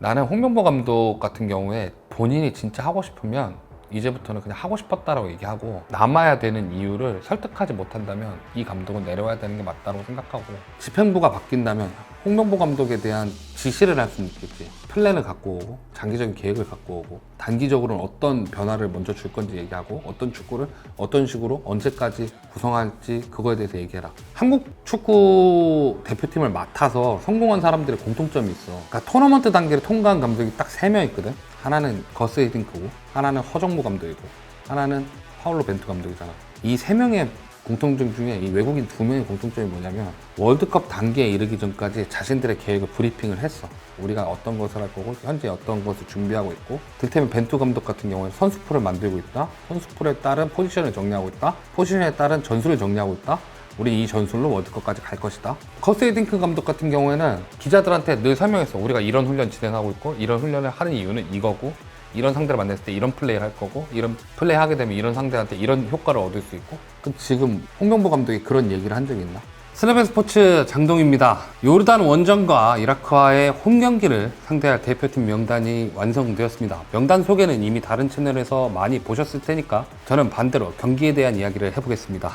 나는 홍명보 감독 같은 경우에 본인이 진짜 하고 싶으면 이제부터는 그냥 하고 싶었다라고 얘기하고 남아야 되는 이유를 설득하지 못한다면 이 감독은 내려와야 되는 게 맞다고 생각하고 집행부가 바뀐다면 홍명보 감독에 대한 지시를 할 수는 있겠지. 플랜을 갖고 오고 장기적인 계획을 갖고 오고 단기적으로는 어떤 변화를 먼저 줄 건지 얘기하고 어떤 축구를 어떤 식으로 언제까지 구성할지 그거에 대해서 얘기해라. 한국 축구 대표팀을 맡아서 성공한 사람들의 공통점이 있어. 그러니까 토너먼트 단계를 통과한 감독이 딱 세 명 있거든 하나는 거스 헤딩크고 하나는 허정무 감독이고 하나는 파울로 벤투 감독이잖아. 이 세 명의 공통점 중에 이 외국인 두 명의 공통점이 뭐냐면 월드컵 단계에 이르기 전까지 자신들의 계획을 브리핑을 했어. 우리가 어떤 것을 할 거고 현재 어떤 것을 준비하고 있고 들테면 벤투 감독 같은 경우는 선수풀을 만들고 있다? 선수풀에 따른 포지션을 정리하고 있다? 포지션에 따른 전술을 정리하고 있다 우리 이 전술로 월드컵까지 갈 것이다. 커스헤딩크 감독 같은 경우에는 기자들한테 늘 설명했어. 우리가 이런 훈련 진행하고 있고 이런 훈련을 하는 이유는 이거고 이런 상대를 만났을 때 이런 플레이를 할 거고 이런 플레이 하게 되면 이런 상대한테 이런 효과를 얻을 수 있고 그 지금 홍명보 감독이 그런 얘기를 한 적이 있나? 슬라벤 스포츠 장동입니다. 요르단 원정과 이라크와의 홈 경기를 상대할 대표팀 명단이 완성되었습니다. 명단 소개는 이미 다른 채널에서 많이 보셨을 테니까 저는 반대로 경기에 대한 이야기를 해보겠습니다.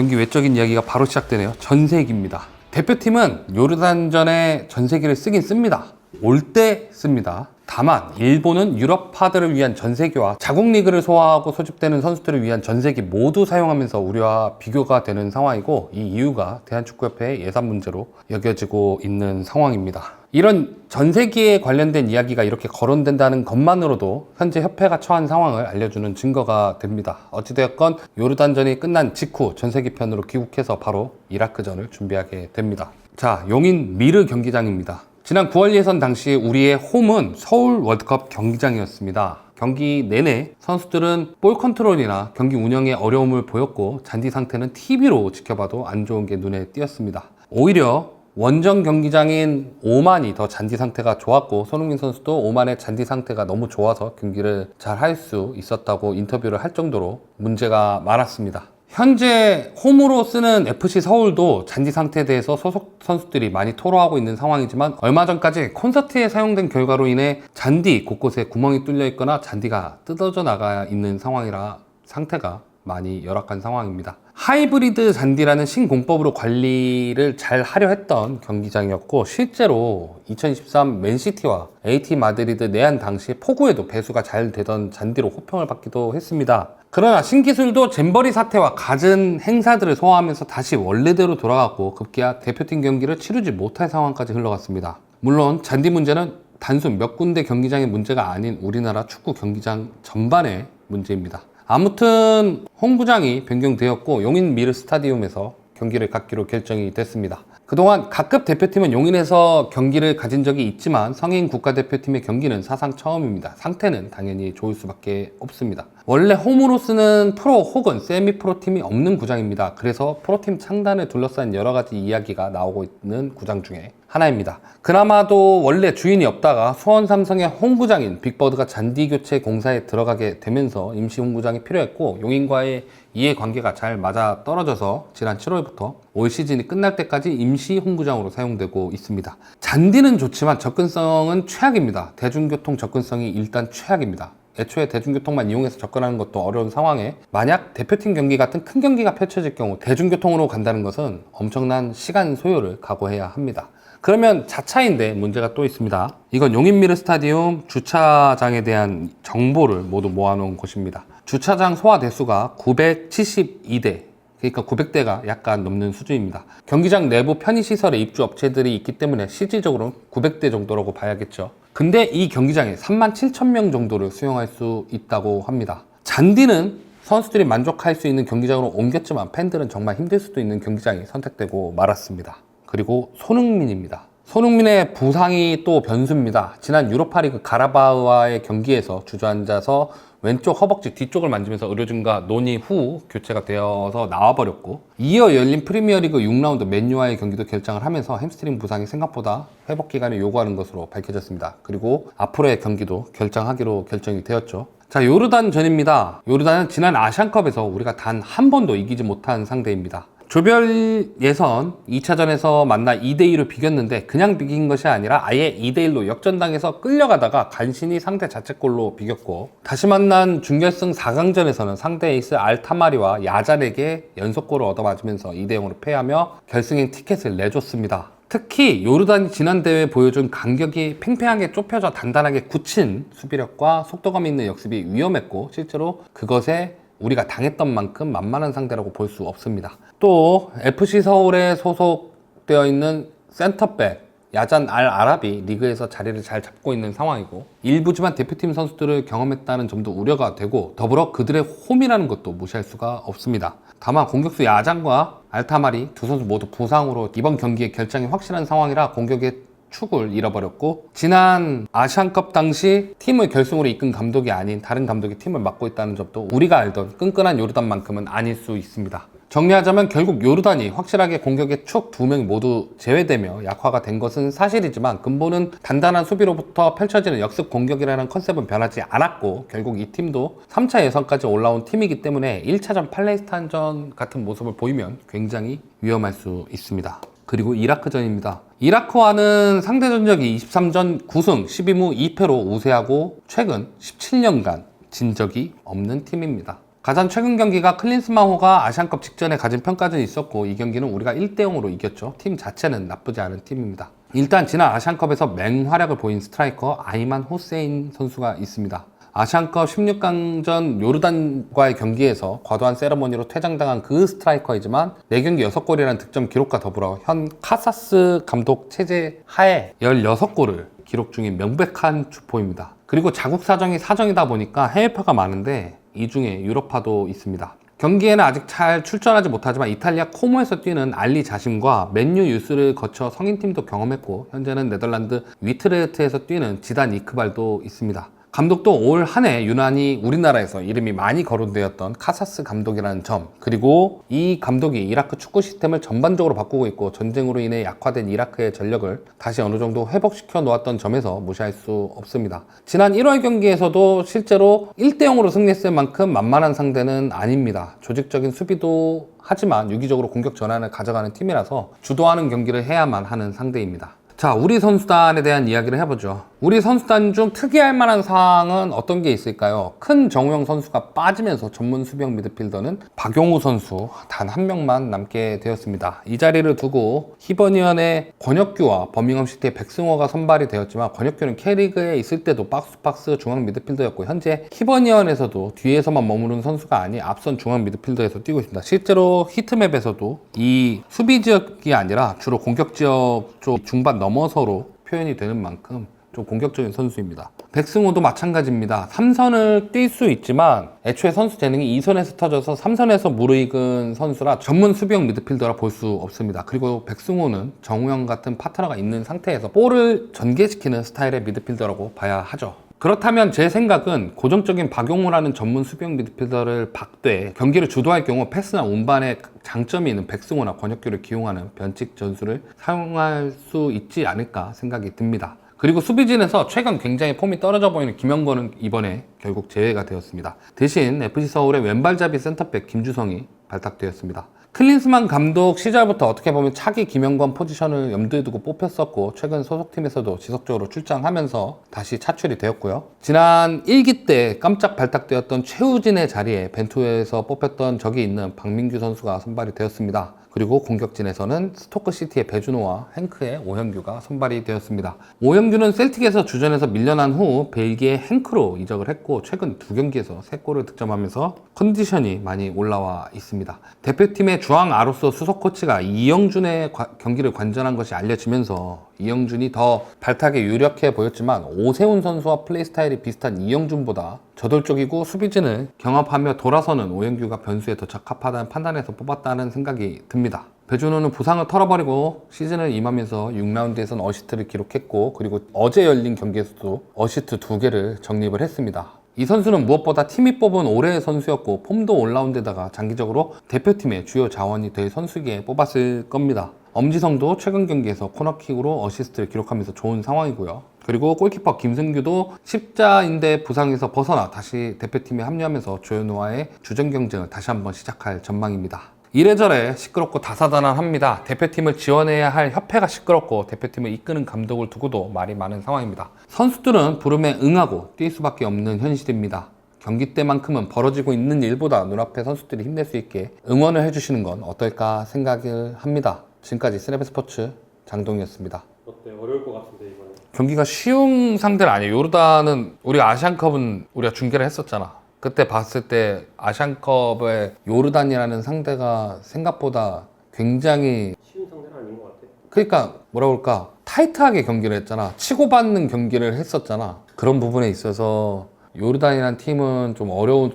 경기 외적인 이야기가 바로 시작되네요. 전세기입니다. 대표팀은 요르단전에 전세기를 쓰긴 씁니다. 올 때 씁니다. 다만 일본은 유럽 파들을 위한 전세기와 자국 리그를 소화하고 소집되는 선수들을 위한 전세기 모두 사용하면서 우리와 비교가 되는 상황이고 이 이유가 대한축구협회의 예산 문제로 여겨지고 있는 상황입니다. 이런 전세기에 관련된 이야기가 이렇게 거론된다는 것만으로도 현재 협회가 처한 상황을 알려주는 증거가 됩니다. 어찌되었건 요르단전이 끝난 직후 전세기 편으로 귀국해서 바로 이라크전을 준비하게 됩니다. 자, 용인 미르 경기장입니다. 지난 9월 예선 당시 우리의 홈은 서울 월드컵 경기장이었습니다. 경기 내내 선수들은 볼 컨트롤이나 경기 운영에 어려움을 보였고 잔디 상태는 TV로 지켜봐도 안 좋은 게 눈에 띄었습니다. 오히려 원정 경기장인 오만이 더 잔디 상태가 좋았고 손흥민 선수도 오만의 잔디 상태가 너무 좋아서 경기를 잘 할 수 있었다고 인터뷰를 할 정도로 문제가 많았습니다. 현재 홈으로 쓰는 FC 서울도 잔디 상태에 대해서 소속 선수들이 많이 토로하고 있는 상황이지만 얼마 전까지 콘서트에 사용된 결과로 인해 잔디 곳곳에 구멍이 뚫려 있거나 잔디가 뜯어져 나가 있는 상황이라 상태가 많이 열악한 상황입니다. 하이브리드 잔디라는 신공법으로 관리를 잘 하려 했던 경기장이었고 실제로 2023 맨시티와 AT 마드리드 내한 당시 폭우에도 배수가 잘 되던 잔디로 호평을 받기도 했습니다. 그러나 신기술도 잼버리 사태와 갖은 행사들을 소화하면서 다시 원래대로 돌아갔고 급기야 대표팀 경기를 치르지 못할 상황까지 흘러갔습니다. 물론 잔디 문제는 단순 몇 군데 경기장의 문제가 아닌 우리나라 축구 경기장 전반의 문제입니다. 아무튼 홍구장이 변경되었고 용인 미르 스타디움에서 경기를 갖기로 결정이 됐습니다. 그동안 각급 대표팀은 용인에서 경기를 가진 적이 있지만 성인 국가대표팀의 경기는 사상 처음입니다. 상태는 당연히 좋을 수밖에 없습니다. 원래 홈으로 쓰는 프로 혹은 세미 프로 팀이 없는 구장입니다. 그래서 프로팀 창단을 둘러싼 여러 가지 이야기가 나오고 있는 구장 중에 하나입니다. 그나마도 원래 주인이 없다가 수원 삼성의 홈구장인 빅버드가 잔디 교체 공사에 들어가게 되면서 임시 홈구장이 필요했고 용인과의 이해관계가 잘 맞아 떨어져서 지난 7월부터 올 시즌이 끝날 때까지 임시 홈구장으로 사용되고 있습니다. 잔디는 좋지만 접근성은 최악입니다. 대중교통 접근성이 일단 최악입니다. 애초에 대중교통만 이용해서 접근하는 것도 어려운 상황에 만약 대표팀 경기 같은 큰 경기가 펼쳐질 경우 대중교통으로 간다는 것은 엄청난 시간 소요를 각오해야 합니다. 그러면 자차인데 문제가 또 있습니다. 이건 용인미르 스타디움 주차장에 대한 정보를 모두 모아놓은 곳입니다. 주차장 소화 대수가 972대, 그러니까 900대가 약간 넘는 수준입니다. 경기장 내부 편의시설에 입주 업체들이 있기 때문에 실질적으로는 900대 정도라고 봐야겠죠. 근데 이 경기장에 3만 7천 명 정도를 수용할 수 있다고 합니다. 잔디는 선수들이 만족할 수 있는 경기장으로 옮겼지만 팬들은 정말 힘들 수도 있는 경기장이 선택되고 말았습니다. 그리고 손흥민입니다. 손흥민의 부상이 또 변수입니다. 지난 유로파리그 가라바흐와의 경기에서 주저앉아서 왼쪽 허벅지 뒤쪽을 만지면서 의료진과 논의 후 교체가 되어서 나와버렸고 이어 열린 프리미어리그 6라운드 맨유와의 경기도 결장을 하면서 햄스트링 부상이 생각보다 회복 기간을 요구하는 것으로 밝혀졌습니다. 그리고 앞으로의 경기도 결장하기로 결정이 되었죠. 자, 요르단 전입니다. 요르단은 지난 아시안컵에서 우리가 단 한 번도 이기지 못한 상대입니다. 조별 예선 2차전에서 만나 2대2로 비겼는데 그냥 비긴 것이 아니라 아예 2대1로 역전당해서 끌려가다가 간신히 상대 자책골로 비겼고 다시 만난 준결승 4강전에서는 상대 에이스 알타마리와 야잘에게 연속골을 얻어맞으면서 2대0으로 패하며 결승행 티켓을 내줬습니다. 특히 요르단이 지난 대회에 보여준 간격이 팽팽하게 좁혀져 단단하게 굳힌 수비력과 속도감 있는 역습이 위험했고 실제로 그것에 우리가 당했던 만큼 만만한 상대라고 볼 수 없습니다. 또 FC 서울에 소속되어 있는 센터백 야잔 알 아랍이 리그에서 자리를 잘 잡고 있는 상황이고 일부지만 대표팀 선수들을 경험했다는 점도 우려가 되고 더불어 그들의 홈이라는 것도 무시할 수가 없습니다. 다만 공격수 야잔과 알타마리 두 선수 모두 부상으로 이번 경기의 결정이 확실한 상황이라 공격의 축을 잃어버렸고 지난 아시안컵 당시 팀을 결승으로 이끈 감독이 아닌 다른 감독이 팀을 맡고 있다는 점도 우리가 알던 끈끈한 요르단만큼은 아닐 수 있습니다. 정리하자면 결국 요르단이 확실하게 공격의 축 두 명이 모두 제외되며 약화가 된 것은 사실이지만 근본은 단단한 수비로부터 펼쳐지는 역습 공격이라는 컨셉은 변하지 않았고 결국 이 팀도 3차 예선까지 올라온 팀이기 때문에 1차전 팔레스타인전 같은 모습을 보이면 굉장히 위험할 수 있습니다. 그리고 이라크전입니다. 이라크와는 상대 전적이 23전 9승 12무 2패로 우세하고 최근 17년간 진 적이 없는 팀입니다. 가장 최근 경기가 클린스마호가 아시안컵 직전에 가진 평가전이 있었고 이 경기는 우리가 1대0으로 이겼죠. 팀 자체는 나쁘지 않은 팀입니다. 일단 지난 아시안컵에서 맹활약을 보인 스트라이커 아이만 호세인 선수가 있습니다. 아시안컵 16강전 요르단과의 경기에서 과도한 세러머니로 퇴장당한 그 스트라이커이지만 4경기 6골이라는 득점 기록과 더불어 현 카사스 감독 체제 하에 16골을 기록 중인 명백한 주포입니다. 그리고 자국 사정이 사정이다 보니까 해외파가 많은데 이 중에 유럽파도 있습니다. 경기에는 아직 잘 출전하지 못하지만 이탈리아 코모에서 뛰는 알리 자신과 맨유 유스를 거쳐 성인팀도 경험했고 현재는 네덜란드 위트레흐트에서 뛰는 지단 이크발도 있습니다. 감독도 올 한 해 유난히 우리나라에서 이름이 많이 거론되었던 카사스 감독이라는 점 그리고 이 감독이 이라크 축구 시스템을 전반적으로 바꾸고 있고 전쟁으로 인해 약화된 이라크의 전력을 다시 어느 정도 회복시켜 놓았던 점에서 무시할 수 없습니다. 지난 1월 경기에서도 실제로 1대 0으로 승리했을 만큼 만만한 상대는 아닙니다. 조직적인 수비도 하지만 유기적으로 공격 전환을 가져가는 팀이라서 주도하는 경기를 해야만 하는 상대입니다. 자, 우리 선수단에 대한 이야기를 해보죠. 우리 선수단 중 특이할 만한 사항은 어떤 게 있을까요? 큰 정우영 선수가 빠지면서 전문 수비형 미드필더는 박용우 선수 단 한 명만 남게 되었습니다. 이 자리를 두고 히버니언의 권혁규와 버밍엄 시티의 백승호가 선발이 되었지만 권혁규는 K리그에 있을 때도 박스박스 중앙 미드필더였고 현재 히버니언에서도 뒤에서만 머무른 선수가 아닌 앞선 중앙 미드필더에서 뛰고 있습니다. 실제로 히트맵에서도 이 수비 지역이 아니라 주로 공격 지역 쪽 중반 넘 어서로 표현이 되는 만큼 좀 공격적인 선수입니다. 백승호도 마찬가지입니다. 3선을 뛸 수 있지만 애초에 선수 재능이 2선에서 터져서 3선에서 무르익은 선수라 전문 수비형 미드필더라 볼 수 없습니다. 그리고 백승호는 정우영 같은 파트너가 있는 상태에서 볼을 전개시키는 스타일의 미드필더라고 봐야 하죠. 그렇다면 제 생각은 고정적인 박용우라는 전문 수비형 미드필더를 박되 경기를 주도할 경우 패스나 운반에 장점이 있는 백승호나 권혁규를 기용하는 변칙 전술을 사용할 수 있지 않을까 생각이 듭니다. 그리고 수비진에서 최근 굉장히 폼이 떨어져 보이는 김영건은 이번에 결국 제외가 되었습니다. 대신 FC 서울의 왼발잡이 센터백 김주성이 발탁되었습니다. 클린스만 감독 시절부터 어떻게 보면 차기 김영건 포지션을 염두에 두고 뽑혔었고 최근 소속팀에서도 지속적으로 출장하면서 다시 차출이 되었고요. 지난 1기 때 깜짝 발탁되었던 최우진의 자리에 벤투에서 뽑혔던 적이 있는 박민규 선수가 선발이 되었습니다. 그리고 공격진에서는 스토크시티의 배준호와 행크의 오현규가 선발이 되었습니다. 오현규는 셀틱에서 주전에서 밀려난 후 벨기에 행크로 이적을 했고 최근 두 경기에서 3골을 득점하면서 컨디션이 많이 올라와 있습니다. 대표팀의 팀의 주황 아로서 수석 코치가 이영준의 과- 경기를 관전한 것이 알려지면서 이영준이 더 발탁에 유력해 보였지만 오세훈 선수와 플레이 스타일이 비슷한 이영준보다 저돌적이고 수비진을 경합하며 돌아서는 오영규가 변수에 더 적합하다는 판단에서 뽑았다는 생각이 듭니다. 배준호는 부상을 털어버리고 시즌을 임하면서 6라운드에선 어시스트를 기록했고 그리고 어제 열린 경기에서도 어시스트 두 개를 적립을 했습니다. 이 선수는 무엇보다 팀이 뽑은 올해의 선수였고 폼도 올라운데다가 장기적으로 대표팀의 주요 자원이 될 선수기에 뽑았을 겁니다. 엄지성도 최근 경기에서 코너킥으로 어시스트를 기록하면서 좋은 상황이고요. 그리고 골키퍼 김승규도 십자인대 부상에서 벗어나 다시 대표팀에 합류하면서 조현우와의 주전 경쟁을 다시 한번 시작할 전망입니다. 이래저래 시끄럽고 다사다난합니다. 대표팀을 지원해야 할 협회가 시끄럽고 대표팀을 이끄는 감독을 두고도 말이 많은 상황입니다. 선수들은 부름에 응하고 뛸 수밖에 없는 현실입니다. 경기 때만큼은 벌어지고 있는 일보다 눈앞에 선수들이 힘낼 수 있게 응원을 해주시는 건 어떨까 생각을 합니다. 지금까지 스냅 스포츠 장동이었습니다. 어때? 어려울 것 같은데 이번에. 경기가 쉬운 상대는 아니에요. 요르단은 우리가 아시안컵은 우리가 중계를 했었잖아. 그때 봤을 때 아시안컵의 요르단이라는 상대가 생각보다 굉장히 쉬운 상대는 아닌 것 같아. 그러니까 뭐라 그럴까 타이트하게 경기를 했잖아. 치고받는 경기를 했었잖아. 그런 부분에 있어서 요르단이라는 팀은 좀 어려울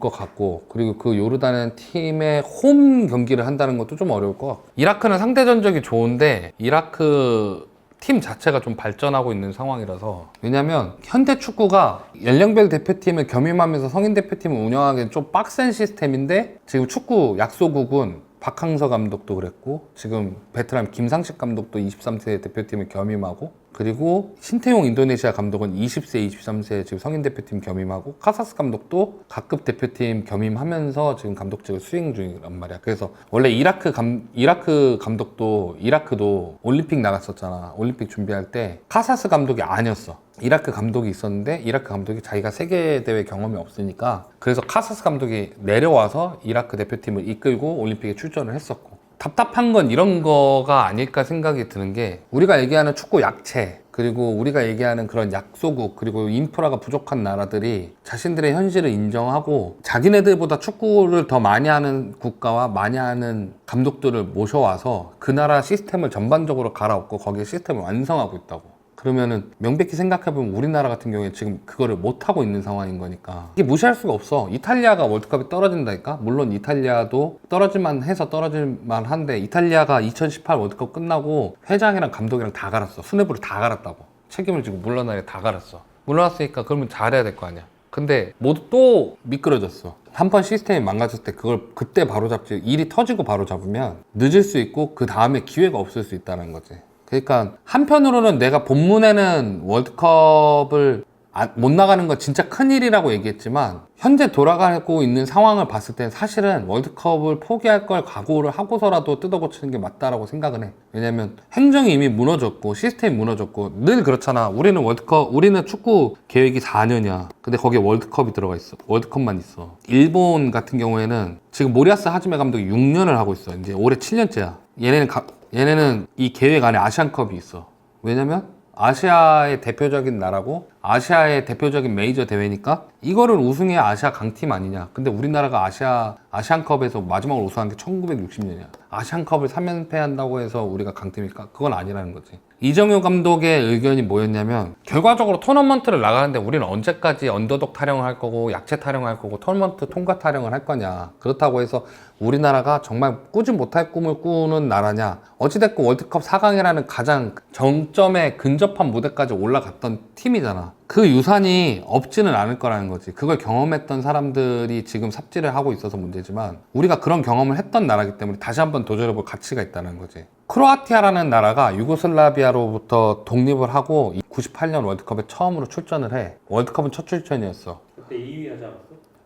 것 같고 그리고 그 요르단이라는 팀의 홈 경기를 한다는 것도 좀 어려울 것 같고 이라크는 상대 전적이 좋은데 이라크 팀 자체가 좀 발전하고 있는 상황이라서. 왜냐면 현대 축구가 연령별 대표팀을 겸임하면서 성인 대표팀을 운영하기엔 좀 빡센 시스템인데 지금 축구 약소국은 박항서 감독도 그랬고 지금 베트남 김상식 감독도 23세 대표팀을 겸임하고 그리고 신태용 인도네시아 감독은 20세, 23세 지금 성인 대표팀 겸임하고 카사스 감독도 각급 대표팀 겸임하면서 지금 감독직을 수행 중이란 말이야. 그래서 원래 이라크 감 이라크 감독도 이라크도 올림픽 나갔었잖아. 올림픽 준비할 때 카사스 감독이 아니었어. 이라크 감독이 있었는데 이라크 감독이 자기가 세계 대회 경험이 없으니까 그래서 카사스 감독이 내려와서 이라크 대표팀을 이끌고 올림픽에 출전을 했었고 답답한 건 이런 거가 아닐까 생각이 드는 게 우리가 얘기하는 축구 약체 그리고 우리가 얘기하는 그런 약소국 그리고 인프라가 부족한 나라들이 자신들의 현실을 인정하고 자기네들보다 축구를 더 많이 하는 국가와 많이 하는 감독들을 모셔와서 그 나라 시스템을 전반적으로 갈아엎고 거기에 시스템을 완성하고 있다고 그러면은 명백히 생각해보면 우리나라 같은 경우에 지금 그거를 못하고 있는 상황인 거니까. 이게 무시할 수가 없어. 이탈리아가 월드컵에 떨어진다니까? 물론 이탈리아도 떨어질만 해서 떨어질만 한데 이탈리아가 2018 월드컵 끝나고 회장이랑 감독이랑 다 갈았어. 수뇌부를 다 갈았다고. 책임을 지고 물러나게 다 갈았어. 물러났으니까 그러면 잘해야 될 거 아니야. 근데 모두 또 미끄러졌어. 한 번 시스템이 망가졌을 때 그걸 그때 바로 잡지 일이 터지고 바로 잡으면 늦을 수 있고 그 다음에 기회가 없을 수 있다는 거지. 그러니까 한편으로는 내가 본문에는 월드컵을 안- 못 나가는 건 진짜 큰일이라고 얘기했지만 현재 돌아가고 있는 상황을 봤을 땐 사실은 월드컵을 포기할 걸 각오를 하고서라도 뜯어고치는 게 맞다라고 생각은 해. 왜냐면 행정이 이미 무너졌고 시스템이 무너졌고 늘 그렇잖아. 우리는 월드컵 우리는 축구 계획이 4년이야. 근데 거기에 월드컵이 들어가 있어. 월드컵만 있어. 일본 같은 경우에는 지금 모리아스 하즈메 감독이 6년을 하고 있어. 이제 올해 7년째야. 얘네는 가- 얘네는 이 계획 안에 아시안컵이 있어. 왜냐면 아시아의 대표적인 나라고 아시아의 대표적인 메이저 대회니까 이거를 우승해야 아시아 강팀 아니냐. 근데 우리나라가 아시아 아시안컵에서 마지막으로 우승한 게 1960년이야. 아시안컵을 3연패 한다고 해서 우리가 강팀일까? 그건 아니라는 거지. 이정효 감독의 의견이 뭐였냐면 결과적으로 토너먼트를 나가는데 우리는 언제까지 언더독 타령을 할 거고 약체 타령을 할 거고 토너먼트 통과 타령을 할 거냐. 그렇다고 해서 우리나라가 정말 꾸지 못할 꿈을 꾸는 나라냐. 어찌됐건 월드컵 4강이라는 가장 정점에 근접한 무대까지 올라갔던 팀이잖아. 그 유산이 없지는 않을 거라는 거지. 그걸 경험했던 사람들이 지금 삽질을 하고 있어서 문제지만 우리가 그런 경험을 했던 나라기 때문에 다시 한번 도전해볼 가치가 있다는 거지. 크로아티아라는 나라가 유고슬라비아로부터 독립을 하고 98년 월드컵에 처음으로 출전을 해. 월드컵은 첫 출전이었어. 그때 2위 하지 않았어?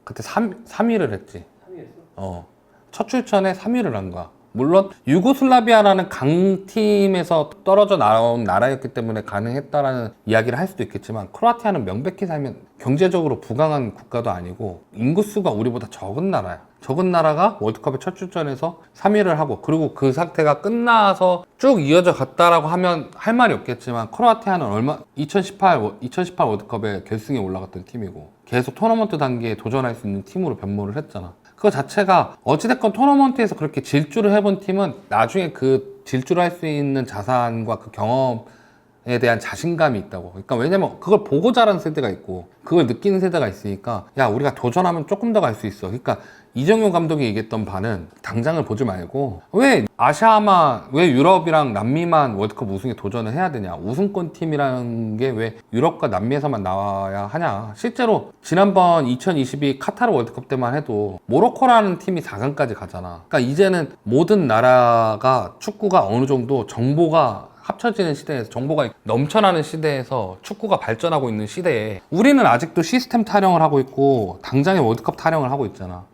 그때 3, 3위를 했지. 3위 했어? 어. 첫 출전에 3위를 한 거야. 물론 유고슬라비아라는 강팀에서 떨어져 나온 나라였기 때문에 가능했다라는 이야기를 할 수도 있겠지만 크로아티아는 명백히 살면 경제적으로 부강한 국가도 아니고 인구수가 우리보다 적은 나라야. 적은 나라가 월드컵에 첫 출전해서 3위를 하고 그리고 그 상태가 끝나서 쭉 이어져 갔다라고 하면 할 말이 없겠지만 크로아티아는 얼마 2018 월- 2018 월드컵에 결승에 올라갔던 팀이고 계속 토너먼트 단계에 도전할 수 있는 팀으로 변모를 했잖아. 그거 자체가 어찌됐건 토너먼트에서 그렇게 질주를 해본 팀은 나중에 그 질주를 할 수 있는 자산과 그 경험에 대한 자신감이 있다고. 그러니까 왜냐면 그걸 보고 자란 세대가 있고 그걸 느끼는 세대가 있으니까 야 우리가 도전하면 조금 더 갈 수 있어. 그러니까 이정효 감독이 얘기했던 바는 당장을 보지 말고 왜 아시아만 왜 유럽이랑 남미만 월드컵 우승에 도전을 해야 되냐? 우승권 팀이라는 게 왜 유럽과 남미에서만 나와야 하냐? 실제로 지난번 2022 카타르 월드컵 때만 해도 모로코라는 팀이 4강까지 가잖아. 그러니까 이제는 모든 나라가 축구가 어느 정도 정보가 합쳐지는 시대에서 정보가 넘쳐나는 시대에서 축구가 발전하고 있는 시대에 우리는 아직도 시스템 타령을 하고 있고 당장의 월드컵 타령을 하고 있잖아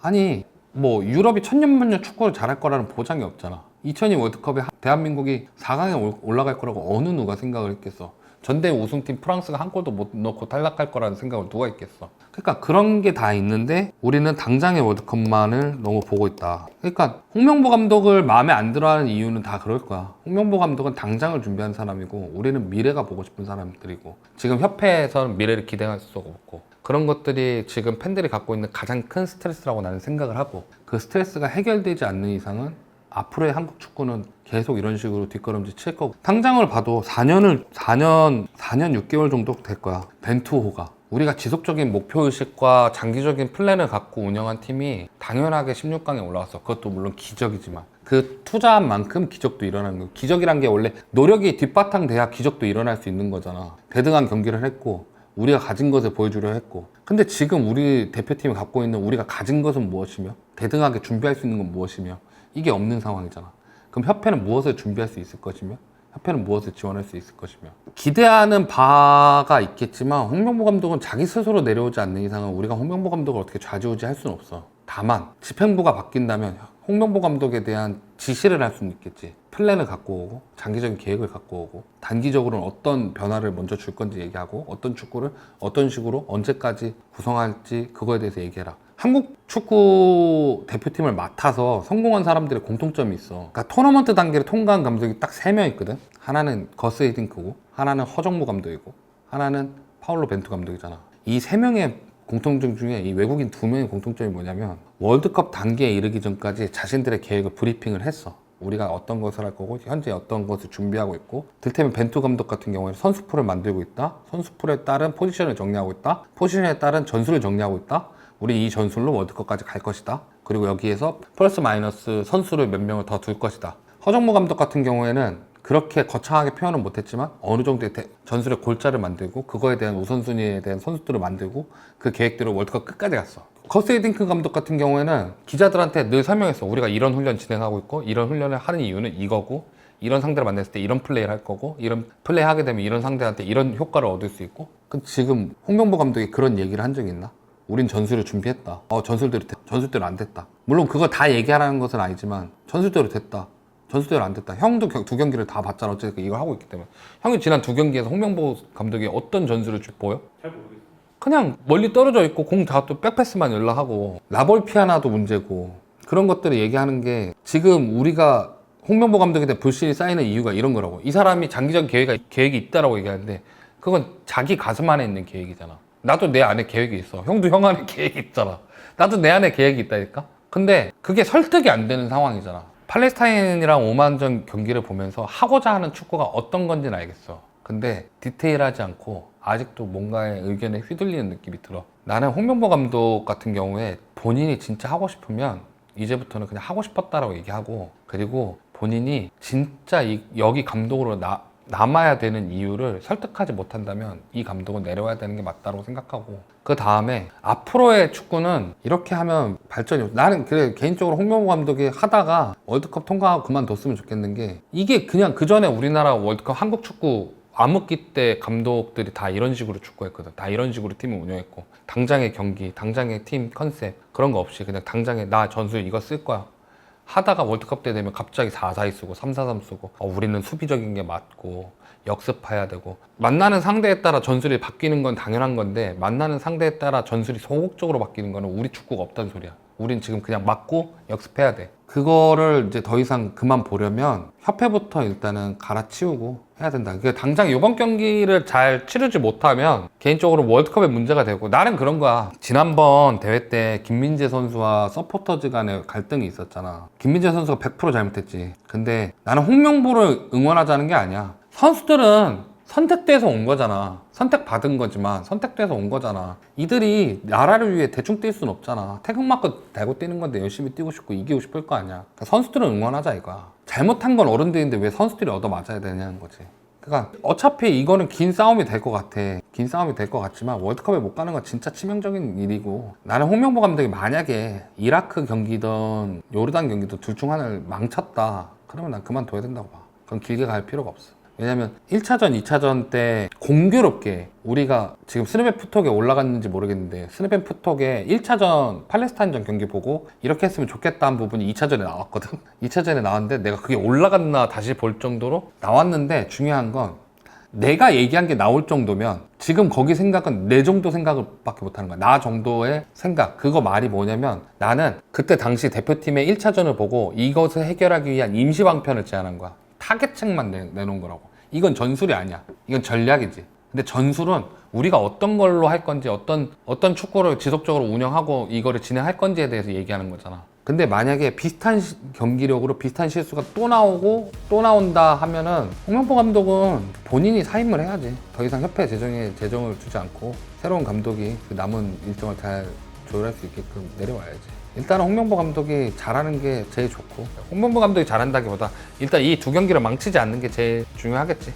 아니 뭐 유럽이 천년만년 축구를 잘할 거라는 보장이 없잖아. 2002 월드컵에 하- 대한민국이 4강에 올- 올라갈 거라고 어느 누가 생각을 했겠어? 전대 우승팀 프랑스가 한 골도 못 넣고 탈락할 거라는 생각을 누가 했겠어? 그러니까 그런 게 다 있는데 우리는 당장의 월드컵만을 너무 보고 있다. 그러니까 홍명보 감독을 마음에 안 들어하는 이유는 다 그럴 거야. 홍명보 감독은 당장을 준비한 사람이고 우리는 미래가 보고 싶은 사람들이고 지금 협회에서는 미래를 기대할 수가 없고 그런 것들이 지금 팬들이 갖고 있는 가장 큰 스트레스라고 나는 생각을 하고 그 스트레스가 해결되지 않는 이상은 앞으로의 한국 축구는 계속 이런 식으로 뒷걸음질 칠 거고 당장을 봐도 4년을 4년 4년 6개월 정도 될 거야. 벤투호가. 우리가 지속적인 목표 의식과 장기적인 플랜을 갖고 운영한 팀이 당연하게 16강에 올라왔어. 그것도 물론 기적이지만. 그 투자한 만큼 기적도 일어나는 거야. 기적이란 게 원래 노력이 뒷바탕 돼야 기적도 일어날 수 있는 거잖아. 대등한 경기를 했고 우리가 가진 것을 보여주려 했고. 근데 지금 우리 대표팀이 갖고 있는 우리가 가진 것은 무엇이며 대등하게 준비할 수 있는 건 무엇이며 이게 없는 상황이잖아. 그럼 협회는 무엇을 준비할 수 있을 것이며 협회는 무엇을 지원할 수 있을 것이며. 기대하는 바가 있겠지만 홍명보 감독은 자기 스스로 내려오지 않는 이상은 우리가 홍명보 감독을 어떻게 좌지우지할 수는 없어 다만 집행부가 바뀐다면 홍명보 감독에 대한 지시를 할 수는 있겠지. 플랜을 갖고 오고 장기적인 계획을 갖고 오고 단기적으로는 어떤 변화를 먼저 줄 건지 얘기하고 어떤 축구를 어떤 식으로 언제까지 구성할지 그거에 대해서 얘기해라. 한국 축구 대표팀을 맡아서 성공한 사람들의 공통점이 있어. 그러니까 토너먼트 단계를 통과한 감독이 딱 세 명 있거든. 하나는 거스 헤딩크고 하나는 허정무 감독이고 하나는 파울로 벤투 감독이잖아. 이 세 명의 공통점 중에 이 외국인 두 명의 공통점이 뭐냐면 월드컵 단계에 이르기 전까지 자신들의 계획을 브리핑을 했어. 우리가 어떤 것을 할 거고 현재 어떤 것을 준비하고 있고 들테면 벤투 감독 같은 경우에는 선수풀을 만들고 있다. 선수풀에 따른 포지션을 정리하고 있다. 포지션에 따른 전술을 정리하고 있다. 우리 이 전술로 월드컵까지 갈 것이다. 그리고 여기에서 플러스 마이너스 선수를 몇 명을 더 둘 것이다. 허정무 감독 같은 경우에는 그렇게 거창하게 표현은 못했지만 어느 정도의 대- 전술의 골자를 만들고 그거에 대한 우선순위에 대한 선수들을 만들고 그 계획대로 월드컵 끝까지 갔어. 커스 헤딩크 감독 같은 경우에는 기자들한테 늘 설명했어. 우리가 이런 훈련 진행하고 있고 이런 훈련을 하는 이유는 이거고 이런 상대를 만났을 때 이런 플레이를 할 거고 이런 플레이 하게 되면 이런 상대한테 이런 효과를 얻을 수 있고 그 지금 홍명보 감독이 그런 얘기를 한 적이 있나? 우린 전술을 준비했다. 어 전술대로 됐- 전술대로 안 됐다. 물론 그거 다 얘기하라는 것은 아니지만 전술대로 됐다. 전술대로 안 됐다. 형도 겨- 두 경기를 다 봤잖아. 어쨌든 이걸 하고 있기 때문에. 형이 지난 두 경기에서 홍명보 감독이 어떤 전술을 주- 보여? 잘 모르겠어요. 그냥 멀리 떨어져 있고 공 다 또 백패스만 연락하고 라볼 피아나도 문제고 그런 것들을 얘기하는 게 지금 우리가 홍명보 감독에 대한 불신이 쌓이는 이유가 이런 거라고 이 사람이 장기적 계획이, 계획이 있다라고 얘기하는데 그건 자기 가슴 안에 있는 계획이잖아 나도 내 안에 계획이 있어 형도 형 안에 계획이 있잖아 나도 내 안에 계획이 있다니까 근데 그게 설득이 안 되는 상황이잖아 팔레스타인이랑 오만전 경기를 보면서 하고자 하는 축구가 어떤 건지는 알겠어 근데 디테일하지 않고 아직도 뭔가의 의견에 휘둘리는 느낌이 들어. 나는 홍명보 감독 같은 경우에 본인이 진짜 하고 싶으면 이제부터는 그냥 하고 싶었다라고 얘기하고 그리고 본인이 진짜 이- 여기 감독으로 나, 남아야 되는 이유를 설득하지 못한다면 이 감독은 내려와야 되는 게 맞다고 생각하고 그 다음에 앞으로의 축구는 이렇게 하면 발전이 없- 나는 그래 개인적으로 홍명보 감독이 하다가 월드컵 통과하고 그만뒀으면 좋겠는 게 이게 그냥 그 전에 우리나라 월드컵 한국 축구 암흑기 때 감독들이 다 이런 식으로 축구했거든. 다 이런 식으로 팀을 운영했고 당장의 경기, 당장의 팀 컨셉 그런 거 없이 그냥 당장에 나 전술 이거 쓸 거야. 하다가 월드컵 때 되면 갑자기 4-4-2 쓰고 3-4-3 쓰고 어, 우리는 수비적인 게 맞고 역습해야 되고 만나는 상대에 따라 전술이 바뀌는 건 당연한 건데 만나는 상대에 따라 전술이 소극적으로 바뀌는 거는 우리 축구가 없다는 소리야. 우린 지금 그냥 맞고 역습해야 돼. 그거를 이제 더 이상 그만 보려면 협회부터 일단은 갈아치우고 해야 된다. 그게 당장 이번 경기를 잘 치르지 못하면 개인적으로 월드컵에 문제가 되고 나는 그런 거야. 지난번 대회 때 김민재 선수와 서포터즈 간의 갈등이 있었잖아. 김민재 선수가 100% 잘못했지. 근데 나는 홍명보를 응원하자는 게 아니야. 선수들은 선택돼서 온 거잖아. 선택받은 거지만 선택돼서 온 거잖아. 이들이 나라를 위해 대충 뛸 수는 없잖아. 태극마크 대고 뛰는 건데 열심히 뛰고 싶고 이기고 싶을 거 아니야. 그러니까 선수들은 응원하자 이거야. 잘못한 건 어른들인데 왜 선수들이 얻어 맞아야 되냐는 거지. 그러니까 어차피 이거는 긴 싸움이 될 것 같아. 긴 싸움이 될 것 같지만 월드컵에 못 가는 건 진짜 치명적인 일이고 나는 홍명보 감독이 만약에 이라크 경기든 요르단 경기든 둘 중 하나를 망쳤다. 그러면 난 그만둬야 된다고 봐. 그건 길게 갈 필요가 없어. 왜냐면 1차전, 2차전 때 공교롭게 우리가 지금 스네벤 푸톡에 올라갔는지 모르겠는데 스네벤 푸톡에 1차전 팔레스타인전 경기 보고 이렇게 했으면 좋겠다는 부분이 2차전에 나왔거든. 2차전에 나왔는데 내가 그게 올라갔나 다시 볼 정도로 나왔는데 중요한 건 내가 얘기한 게 나올 정도면 지금 거기 생각은 내 정도 생각을 밖에 못하는 거야. 나 정도의 생각. 그거 말이 뭐냐면 나는 그때 당시 대표팀의 1차전을 보고 이것을 해결하기 위한 임시방편을 제안한 거야. 타겟책만 내, 내놓은 거라고. 이건 전술이 아니야. 이건 전략이지. 근데 전술은 우리가 어떤 걸로 할 건지 어떤 어떤 축구를 지속적으로 운영하고 이거를 진행할 건지에 대해서 얘기하는 거잖아. 근데 만약에 비슷한 시- 경기력으로 비슷한 실수가 또 나오고 또 나온다 하면은 홍명보 감독은 본인이 사임을 해야지. 더 이상 협회 재정에 재정을 주지 않고 새로운 감독이 그 남은 일정을 잘 조율할 수 있게끔 내려와야지. 일단은 홍명보 감독이 잘하는 게 제일 좋고 홍명보 감독이 잘한다기보다 일단 이 두 경기를 망치지 않는 게 제일 중요하겠지.